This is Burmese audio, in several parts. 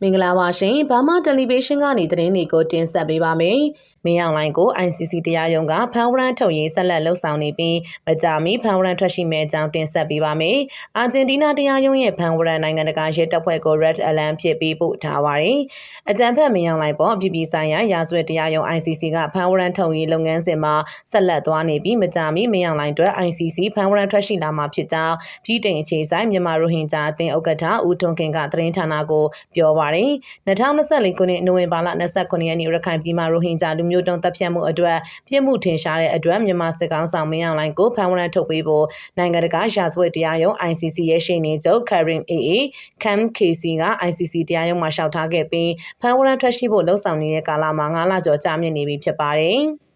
မင်္ဂလာပါရှင်ဘာမာတယ်လီဗေးရှင်းကနေသတင်းတွေကိုတင်ဆက်ပေးပါမယ်။မင်းအောင်လိုင်းကို ICC တရားရုံးကဖန်ဝရန်ထုတ်ရေးဆက်လက်လှုပ်ဆောင်နေပြီးမကြာမီဖန်ဝရန်ထွက်ရှိမဲ့အကြောင်းတင်ဆက်ပေးပါမယ်။အာဂျင်တီးနားတရားရုံးရဲ့ဖန်ဝရန်နိုင်ငံတကာရဲတပ်ဖွဲ့ကို Red Alert ဖြစ်ပြီးပို့ထားပါတယ်။အကြံဖက်မင်းအောင်လိုင်းပေါ်အပြည်ပြည်ဆိုင်ရာရာဇဝတ်တရားရုံး ICC ကဖန်ဝရန်ထုတ်ရေးလုပ်ငန်းစဉ်မှာဆက်လက်သွားနေပြီးမကြာမီမင်းအောင်လိုင်းအတွက် ICC ဖန်ဝရန်ထွက်ရှိလာမှာဖြစ်ကြောင်းပြည်တိုင်အခြေဆိုင်မြန်မာရိုဟင်ဂျာအသင်းဥက္ကဋ္ဌဦးထွန်းခင်ကသတင်းဌာနကိုပြောပါတယ်။2024ခုနှစ်နိုဝင်ဘာလ29ရက်နေ့ရခိုင်ပြည်မှာရိုဟင်ဂျာလူမျိုးတုံးတပ်ဖြတ်မှုအတွက်ပြစ်မှုထင်ရှားတဲ့အတွက်မြန်မာစစ်ကောင်ဆောင်မင်းအောင်လှိုင်ကိုဖမ်းဝရမ်းထုတ်ပေးဖို့နိုင်ငံတကာရာဇဝတ်တရားရုံး ICC ရဲ့ရှေ့နေချုပ် Karen AA Cam KC က ICC တရားရုံးမှာလျှောက်ထားခဲ့ပြီးဖမ်းဝရမ်းထွက်ရှိဖို့လှုံ့ဆော်နေတဲ့ကာလမှာ9လကျော်ကြာမြင့်နေပြီဖြစ်ပါတယ်။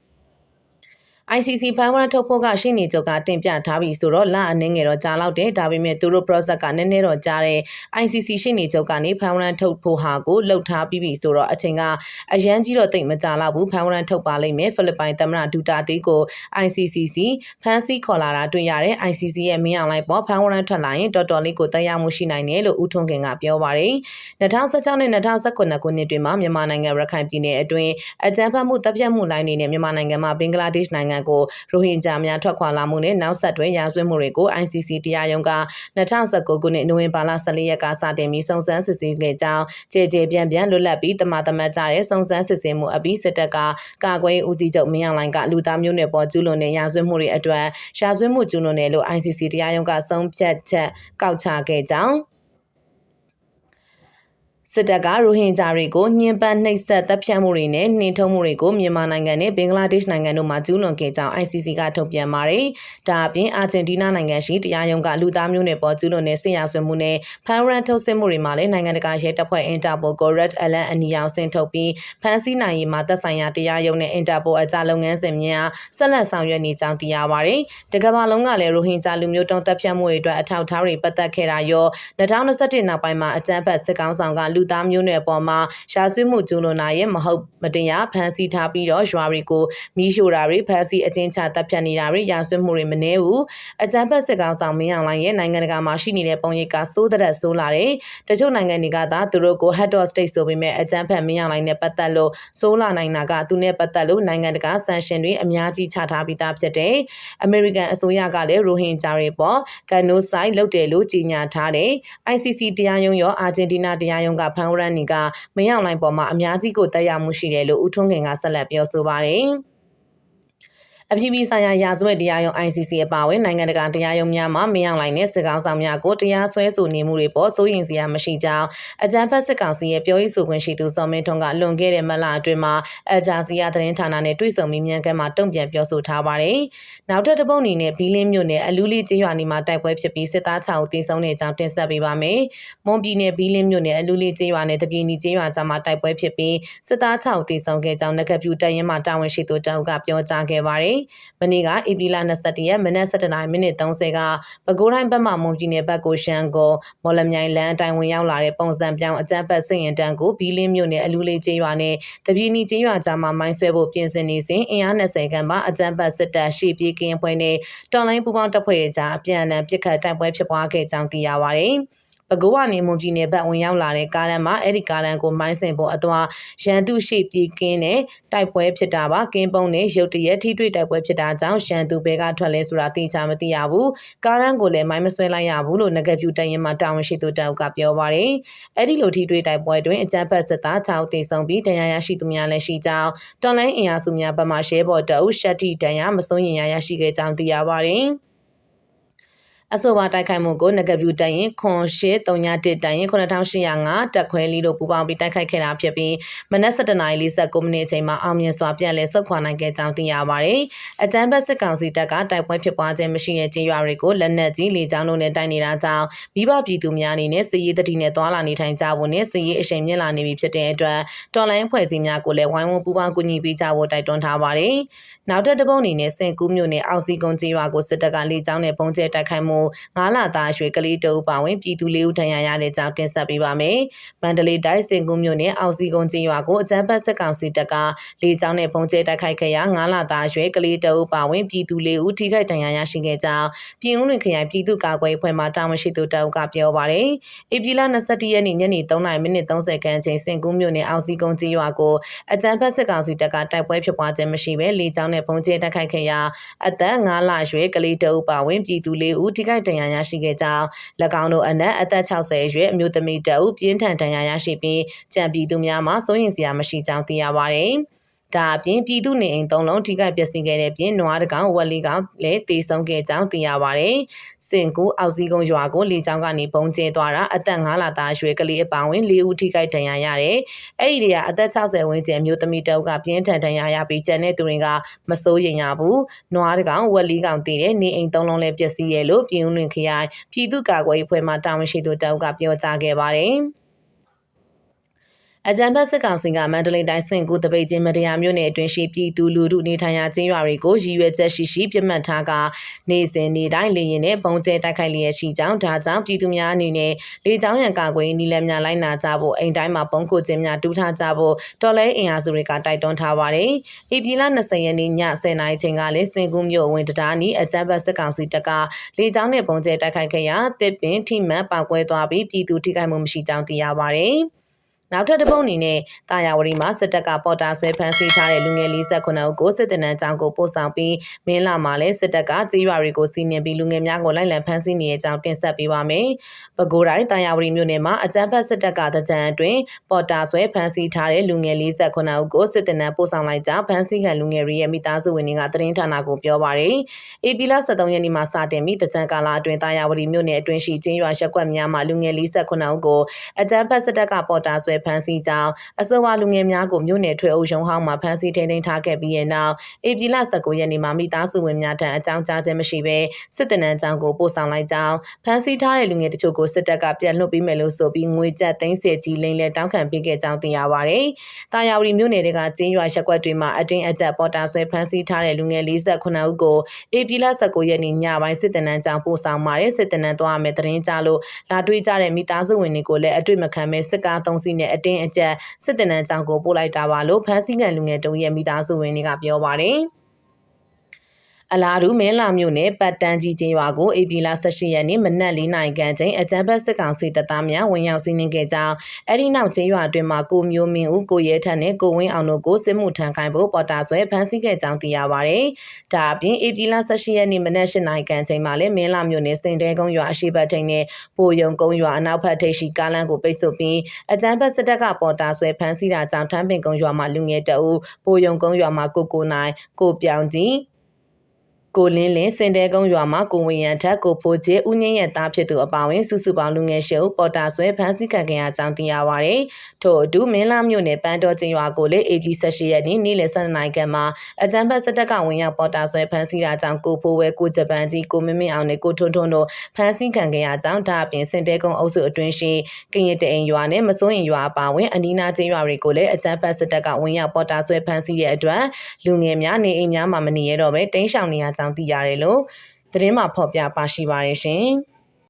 ICC ဖန်ဝရထုတ်ဖို့ကရှင်းနေချုပ်ကတင်ပြထားပြီးဆိုတော့လအနှင်းငယ်တော့ကြာလောက်တယ်ဒါပေမဲ့သူတို့ process ကနည်းနည်းတော့ကြာတယ် ICC ရှင်းနေချုပ်ကနေဖန်ဝရထုတ်ဖို့ဟာကိုလှုပ်ထားပြီးပြီဆိုတော့အချိန်ကအရန်ကြီးတော့တိတ်မကြာလောက်ဘူးဖန်ဝရထုတ်ပါလိမ့်မယ်ဖိလစ်ပိုင်သမ္မတဒူတာတေးကို ICCC ဖန်စီခေါ်လာတာတွေ့ရတယ် ICC ရဲ့မင်းအောင်လိုက်ပေါ်ဖန်ဝရထွက်လာရင်တော်တော်လေးကိုတရားမှုရှိနိုင်တယ်လို့ဦးထွန်းခင်ကပြောပါတယ်2016နဲ့2019ခုနှစ်တွင်မှာမြန်မာနိုင်ငံရခိုင်ပြည်နယ်အတွင်းအကြမ်းဖက်မှုတပ်ဖြတ်မှုလိုင်းတွေနဲ့မြန်မာနိုင်ငံမှာဘင်္ဂလားဒေ့ရှ်နိုင်ငံကိုရိုဟင်ဂျာများထွက်ခွာလာမှုနဲ့နောက်ဆက်တွဲရာဇဝတ်မှုတွေကို ICC တရားရုံးက2019ခုနှစ်နိုဝင်ဘာလ14ရက်ကစတင်ပြီးစုံစမ်းစစ်ဆေးခဲ့ကြောင်းကြေကြေပြန့်ပြန့်လွတ်လပ်ပြီးတမတမတ်ကြတဲ့စုံစမ်းစစ်ဆေးမှုအပြီးစစ်တပ်ကကာကွယ်ဦးစီးချုပ်မင်းအောင်လှိုင်ကလူသားမျိုးနွယ်ပေါ်ကျူးလွန်တဲ့ရာဇဝတ်မှုတွေအတွက်ရာဇဝတ်မှုကျူးလွန်တယ်လို့ ICC တရားရုံးကဆုံးဖြတ်ချက်ကောက်ချခဲ့ကြောင်း စစ်တပ်ကရိုဟင်ဂျာတွေကိုညှဉ်းပန်းနှိပ်စက်တပ်ဖြတ်မှုတွေနဲ့နှင်ထုတ်မှုတွေကိုမြန်မာနိုင်ငံနဲ့ဘင်္ဂလားဒေ့ရှ်နိုင်ငံတို့မှာကျူးလွန်ခဲ့ကြောင်း ICC ကထုတ်ပြန်ပါတယ်။ဒါအပြင်အာဂျင်တီးနားနိုင်ငံရှိတရားရုံးကလူသားမျိုးနွယ်ပေါ်ကျူးလွန်တဲ့ဆင်ရဆွေမှုနဲ့ဖန်ရန်ထုတ်စစ်မှုတွေမှာလည်းနိုင်ငံတကာရဲတပ်ဖွဲ့ Interpol ကို Red Alert အနီရောင်ဆင့်ထုတ်ပြီးဖမ်းဆီးနိုင်ရေးမှာသက်ဆိုင်ရာတရားရုံးနဲ့ Interpol အကြလုပ်ငန်းစဉ်များဆက်လက်ဆောင်ရွက်နေကြောင်းသိရပါတယ်။တကမ္ဘာလုံးကလည်းရိုဟင်ဂျာလူမျိုးတုံးတပ်ဖြတ်မှုတွေအတွက်အထောက်အထားတွေပတ်သက်ခဲ့တာရော2021နောက်ပိုင်းမှာအကြမ်းဖက်စစ်ကောင်ဆောင်ကလူသားမျိုးနွယ်ပေါ်မှာရှားဆွေးမှုကျူးလွန်တာရဲ့မဟုတ်မတရားဖမ်းဆီးထားပြီးတော့ရွာတွေကိုမီးရှို့တာတွေဖမ်းဆီးအကျဉ်းချတပ်ဖြတ်နေတာတွေရာဆွေးမှုတွေမနှဲဘူးအကြမ်းဖက်စစ်ကောင်ဆောင်မင်းအောင်လိုင်းရဲ့နိုင်ငံတကာမှာရှိနေတဲ့ပုံရိပ်ကစိုးတဲ့ဆိုးလာတယ်တချို့နိုင်ငံတွေကသာသူတို့ကို head of state ဆိုပေမဲ့အကြမ်းဖက်မင်းအောင်လိုင်းနဲ့ပတ်သက်လို့စိုးလာနိုင်တာကသူနဲ့ပတ်သက်လို့နိုင်ငံတကာဆန်ရှင်တွေအများကြီးချထားပြီးသားဖြစ်တယ်အမေရိကန်အစိုးရကလည်းရိုဟင်ဂျာတွေပေါ်ကန်နိုဆိုင်လုပ်တယ်လို့ကြေညာထားတယ် ICC တရားရုံးရောအာဂျင်တီးနားတရားရုံးကဖန်ဝရန်နီကမင်းအောင်လိုင်းပေါ်မှာအများကြီးကိုတက်ရောက်မှုရှိတယ်လို့ဦးထွန်းခင်ကဆက်လက်ပြောဆိုပါတယ်။ အပြည်ပြည်ဆိုင်ရာရာဇဝတ်တရားရုံး ICC အပါအဝင်နိုင်ငံတကာတရားရုံးများမှာမင်းအောင်လှိုင်နဲ့စစ်ကောင်ဆောင်များကိုတရားစွဲဆိုနေမှုတွေပေါ်စိုးရိမ်စရာမရှိကြောင်းအကြံဖက်စစ်ကောင်စီရဲ့ပြောရေးဆိုခွင့်ရှိသူစောမင်းထွန်းကလွန်ခဲ့တဲ့မလအတွင်းမှာအဂျာစီယာသတင်းဌာနနဲ့တွေ့ဆုံမိမြန်ကမှာတုံ့ပြန်ပြောဆိုထားပါတယ်။နောက်ထပ်တစ်ပုတ်အနေနဲ့ဘီလင်းမြို့နယ်အလူးလေးကျေးရွာနီမှာတိုက်ပွဲဖြစ်ပြီးစစ်သား6ဦးသေဆုံးတဲ့အကြောင်းတင်ဆက်ပေးပါမယ်။မွန်ပြည်နယ်ဘီလင်းမြို့နယ်အလူးလေးကျေးရွာနဲ့တပြည်နီကျေးရွာကြားမှာတိုက်ပွဲဖြစ်ပြီးစစ်သား6ဦးသေဆုံးခဲ့ကြောင်းငကပြူတပ်ရင်းမှတာဝန်ရှိသူတအုပ်ကပြောကြားခဲ့ပါတယ်။မနေ့ကဧပြီလ22ရက်မနက်7:30မိနစ်30ကပဲခူးတိုင်းဘက်မှမွန်ပြည်နယ်ဘက်ကိုရှမ်းကိုမော်လမြိုင်လမ်းအတိုင်းဝင်ရောက်လာတဲ့ပုံစံပြောင်းအကြမ်းဖက်စစ်ရင်တန်းကိုဘီလင်းမြို့နယ်အလူးလေးကျေးရွာနဲ့တပြည်နီကျေးရွာကြားမှာမိုင်းဆွဲဖို့ပြင်ဆင်နေစဉ်အင်အား20ခန့်မှအကြမ်းဖက်စစ်တပ်ရှေ့ပြေးကင်းပွဲနဲ့တော်လိုင်းပူပေါင်းတပ်ဖွဲ့ကြားအပြန်အလှန်ပစ်ခတ်တိုက်ပွဲဖြစ်ပွားခဲ့ကြောင်းသိရပါတယ်။ ပဲခူးကနေမွန်ပြည်နယ်ဘက်ဝင်ရောက်လာတဲ့ကားတန်းမှာအဲ့ဒီကားတန်းကိုမိုင်းစင်ပေါ်အသွားရန်သူရှိပြေးကင်းနဲ့တိုက်ပွဲဖြစ်တာပါကင်းပုံနဲ့ရုတ်တရက်ထိတွေ့တိုက်ပွဲဖြစ်တာကြောင့်ရန်သူဘဲကထွက်လဲဆိုတာသိချမသိရဘူးကားတန်းကိုလည်းမိုင်းမဆွဲလိုက်ရဘူးလို့ငကပြူတရင်မှာတာဝန်ရှိသူတောက်ကပြောပါတယ်အဲ့ဒီလိုထိတွေ့တိုက်ပွဲတွင်အကြမ်းဖက်စစ်သား6ဦးသေဆုံးပြီးဒဏ်ရာရရှိသူများလည်းရှိကြောင်းတော်လိုင်းအင်အားစုများဘက်မှရှဲဘော်တအုပ်ရှက်တီဒဏ်ရာမစိုးရင်ရရရှိခဲ့ကြောင်းသိရပါတယ် အဆိုပါတိုက်ခိုက်မှုကိုငကပြူတိုင်ရင်ခွန်ရှိ331တိုင်ရင်9805တက်ခွဲလီတို့ပူးပေါင်းပြီးတိုက်ခိုက်ခဲ့တာဖြစ်ပြီးမနက်7:49မိနစ်အချိန်မှာအောင်မြင်စွာပြန်လည်ဆုတ်ခွာနိုင်ခဲ့ကြောင်းသိရပါတယ်။အကြမ်းဖက်စစ်ကောင်စီတပ်ကတိုက်ပွဲဖြစ်ပွားခြင်းမရှိတဲ့ကျေးရွာတွေကိုလက်နက်ကြီးလေကြောင်းတို့နဲ့တိုက်နေတာကြောင့်မိဘပြည်သူများအနေနဲ့စစ်ရေးတတိနဲ့သွာလာနေထိုင်ကြဖို့နဲ့စစ်ရေးအရှိန်မြင့်လာနေပြီဖြစ်တဲ့အတွက်တော်လိုင်းဖွဲ့စည်းများကိုလည်းဝိုင်းဝန်းပူးပေါင်းကူညီပေးကြဖို့တိုက်တွန်းထားပါတယ်။နောက်ထပ်တစ်ပုတ်အနေနဲ့စင်ကူးမြို့နယ်အောက်စီကုန်းကျေးရွာကိုစစ်တပ်ကလေကြောင်းနဲ့ပုံကျဲတိုက်ခိုက်မှုမှု9လသားအရွယ်ကလေးတဦးပါဝင်ပြည်သူလေးဦးထဏ်ရာရတဲ့ကြောင်းတင်ဆက်ပေးပါမယ်။မန္တလေးတိုင်းစင်ကူးမြို့နယ်အောင်စီကုန်းကျေးရွာကိုအကြမ်းဖက်စစ်ကောင်စီတပ်ကလေကြောင်းနဲ့ပုံကျဲတိုက်ခိုက်ခဲ့ရာ9လသားအရွယ်ကလေးတဦးပါဝင်ပြည်သူလေးဦးထိခိုက်ဒဏ်ရာရရှိခဲ့ကြောင်းပြည်ဦးလွင်ခရိုင်ပြည်သူ့ကာကွယ်ရေးအဖွဲ့မှတာဝန်ရှိသူတအုပ်ကပြောပါတယ်။ဧပြီလ22ရက်နေ့ညနေ3:30မိနစ်30ခန်းချိန်စင်ကူးမြို့နယ်အောင်စီကုန်းကျေးရွာကိုအကြမ်းဖက်စစ်ကောင်စီတပ်ကတိုက်ပွဲဖြစ်ပွားခြင်းမရှိဘဲလေကြောင်းနဲ့ပုံကျဲတိုက်ခိုက်ခဲ့ရာအသက်9လအရွယ်ကလေးတအုပ်ပါဝင်ပြည်သူလေးဦးထိခိုက်ဒဏ်ရာရရှိခဲ့ကြောင်း၎င်းတို့အနက်အသက်60အရွယ်အမျိုးသမီးတအုပ်ပြင်းထန်ဒဏ်ရာရရှိပြီးကြံပြည်သူများမှစိုးရင်စရာမရှိကြောင်းသိရပါတယ်။ ဒါအပြင်ပြည်သူနေအိမ်သုံးလုံးထိခိုက်ပျက်စီးခဲ့တဲ့ပြင်နွားတကောင်ဝက်လေးကောင်လည်းတေဆုံးခဲ့ကြောင်းသိရပါတယ်။စင်ကူအောက်စီကုန်းရွာကိုလေကြောင်းကနေပုံကျဲသွားတာအသက်9လသားရွယ်ကလေးအပောင်ဝင်၄ဦးထိခိုက်ဒဏ်ရာရတယ်။အဲ့ဒီတွေကအသက်60ဝန်းကျင်မျိုးသမီးတအုပ်ကပြင်းထန်ဒဏ်ရာရပြီးကျန်တဲ့သူတွေကမစိုးရင်ရဘူး။နွားတကောင်ဝက်လေးကောင်တည်တဲ့နေအိမ်သုံးလုံးလည်းပျက်စီးရဲ့လို့ပြည်ဦးလွင်ခရိုင်ပြည်သူ့ကာကွယ်ရေးဖွဲ့မှတာဝန်ရှိသူတအုပ်ကပြောကြားခဲ့ပါတယ်။ အကြံဖက်စစ်ကောင်စီကမန္တလေးတိုင်းစင်ကူတပိတ်ချင်းမတရားမြို့နယ်အတွင်းရှိပြည်သူလူထုနေထိုင်ရာကျင်းရွာတွေကိုရည်ရွယ်ချက်ရှိရှိပြစ်မှတ်ထားကနေစဉ်နေတိုင်းလေရင်နဲ့ပုံကျဲတိုက်ခိုက်လျက်ရှိကြောင်းဒါကြောင့်ပြည်သူများအနေနဲ့လေကြောင်းရန်ကာကွယ်နီလန်းများလိုက်နာကြဖို့အိမ်တိုင်းမှာပုံခုခြင်းများတူးထားကြဖို့တော်လဲအင်အားစုတွေကတိုက်တွန်းထားပါတယ်။ဧပြီလ20ရက်နေ့ည10:00နာရီချိန်ကလည်းစင်ကူမြို့ဝင်တံတားနီအကြံဖက်စစ်ကောင်စီတပ်ကလေကြောင်းနဲ့ပုံကျဲတိုက်ခိုက်ခဲ့ရာတစ်ပင်ထိမှန်ပောက်ကွဲသွားပြီးပြည်သူထိခိုက်မှုမရှိကြောင်းသိရပါတယ်။ နောက်ထပ်တစ်ပုတ်အနေနဲ့တာယာဝတီမှာစစ်တပ်ကပေါ်တာဆွဲဖမ်းဆီးထားတဲ့လူငယ်48ဦးကိုစစ်တပ်နန်းကျောင်းကိုပို့ဆောင်ပြီးမင်းလာမှာလည်းစစ်တပ်ကကြေးရွာတွေကိုစီးနင်းပြီးလူငယ်များကိုလိုက်လံဖမ်းဆီးနေတဲ့အကြောင်းတင်ဆက်ပေးပါမယ်။ပဲခူးတိုင်းတာယာဝတီမြို့နယ်မှာအကြမ်းဖက်စစ်တပ်ကတကြံအတွင်းပေါ်တာဆွဲဖမ်းဆီးထားတဲ့လူငယ်48ဦးကိုစစ်တပ်နန်းပို့ဆောင်လိုက်ကြောင်းဖမ်းဆီးခံလူငယ်တွေရဲ့မိသားစုဝင်တွေကသတင်းဌာနကိုပြောပါရယ်။ AP လ73ရက်နေ့မှာစတင်ပြီးတကြံကာလအတွင်းတာယာဝတီမြို့နယ်အတွင်းရှိချင်းရွာရက်ကွက်များမှာလူငယ်48ဦးကိုအကြမ်းဖက်စစ်တပ်ကပေါ်တာဆွဲဖမ်းဆီးကြောင်းအဆိုပါလူငယ်များကိုမြို့နယ်ထွေအုပ်ရုံးဟောင်းမှာဖမ်းဆီးထိန်းသိမ်းထားခဲ့ပြီးတဲ့နောက်ဧပြီလ19ရက်နေ့မှာမိသားစုဝင်များထံအကြောင်းကြားခြင်းမရှိဘဲစစ်တပ်နန်းကျောင်းကိုပို့ဆောင်လိုက်ကြောင်းဖမ်းဆီးထားတဲ့လူငယ်တချို့ကိုစစ်တပ်ကပြန်လွှတ်ပေးမယ်လို့ဆိုပြီးငွေကျပ်သိန်း10ကြီးလိမ့်လဲတောင်းခံပေးခဲ့ကြောင်းသိရပါဗျ။တာယာဝတီမြို့နယ်တွေကကျင်းရွာရက်ကွက်တွေမှာအတင်းအကျပ်ပေါ်တာဆွဲဖမ်းဆီးထားတဲ့လူငယ်48ဦးကိုဧပြီလ19ရက်နေ့ညပိုင်းစစ်တပ်နန်းကျောင်းပို့ဆောင်ပါတယ်စစ်တပ်နန်းသွားမယ်တရင်ကြလို့လာတွေ့ကြတဲ့မိသားစုဝင်တွေကိုလည်းအတွေ့မခံမဲ့စစ်ကားသုံးစီးနဲ့အတင်းအကျပ်စစ်တပ်နန်းကျောင်းကိုပို့လိုက်တာပါလို့ဖမ်းဆီးခံလူငယ်တုံးရဲ့မိသားစုဝင်တွေကပြောပါတယ်။ အလားတူမင်းလာမြို့နယ်ပတ်တန်းကြီးကျေးရွာကိုဧပြီလ18ရက်နေ့မနက်၄နာရီခန့်ချိန်အကြမ်းဖက်စစ်ကောင်စီတပ်သားများဝင်ရောက်စီးနင်းခဲ့ကြောင်းအဲဒီနောက်ကျေးရွာအတွင်းမှာကိုမျိုးမင်းဦးကိုရဲထက်နဲ့ကိုဝင်းအောင်တို့ကိုစစ်မှုထမ်းခိုင်းဖို့ပေါ်တာဆွဲဖမ်းဆီးခဲ့ကြောင်းသိရပါဗျ။ဒါအပြင်ဧပြီလ18ရက်နေ့မနက်၈နာရီခန့်ချိန်မှာလည်းမင်းလာမြို့နယ်စင်တဲကုန်းရွာအရှိတ်ထိန်နဲ့ပိုယုံကုန်းရွာအနောက်ဘက်ထိပ်ရှိကားလမ်းကိုပိတ်ဆို့ပြီးအကြမ်းဖက်စစ်တပ်ကပေါ်တာဆွဲဖမ်းဆီးတာကြောင့်ထမ်းပင်ကုန်းရွာမှာလူငယ်တအုပ်ပိုယုံကုန်းရွာမှာကိုကိုနိုင်ကိုပြောင်ကြီး ကိုလင်းလင်းစင်တဲကုန်းရွာမှာကိုဝင်ရန်ထက်ကိုဖိုးကျဲဦးငင်းရဲ့သားဖြစ်သူအပါဝင်စုစုပေါင်းလူငယ်ရှုပ်ပေါ်တာဆွဲဖမ်းဆီးခံခဲ့ရကြောင်းသိရပါဗျ။ထို့အတူမင်းလာမြို့နယ်ပန်းတော်ချင်းရွာကိုလည်း AB 18ရက်နေ့နေ့လယ်7နာရီခန့်မှာအကြံဖက်စစ်တပ်ကဝင်ရောက်ပေါ်တာဆွဲဖမ်းဆီးတာကြောင့်ကိုဖိုးဝဲကိုဂျပန်ကြီးကိုမင်းမင်းအောင်နဲ့ကိုထွန်းထွန်းတို့ဖမ်းဆီးခံခဲ့ရကြောင်းဒါအပြင်စင်တဲကုန်းအုပ်စုအတွင်းရှိကရင်တအိမ်ရွာနဲ့မစိုးရင်ရွာအပါဝင်အနီးနားချင်းရွာတွေကိုလည်းအကြံဖက်စစ်တပ်ကဝင်ရောက်ပေါ်တာဆွဲဖမ်းဆီးတဲ့အတွက်လူငယ်များနေအိမ်များမှာမနေရတော့ဘဲတိမ်းရှောင်နေရကြောင်းသိရတယ်လို့သတင်းမှာဖော်ပြပါရှိပါတယ်ရှင်။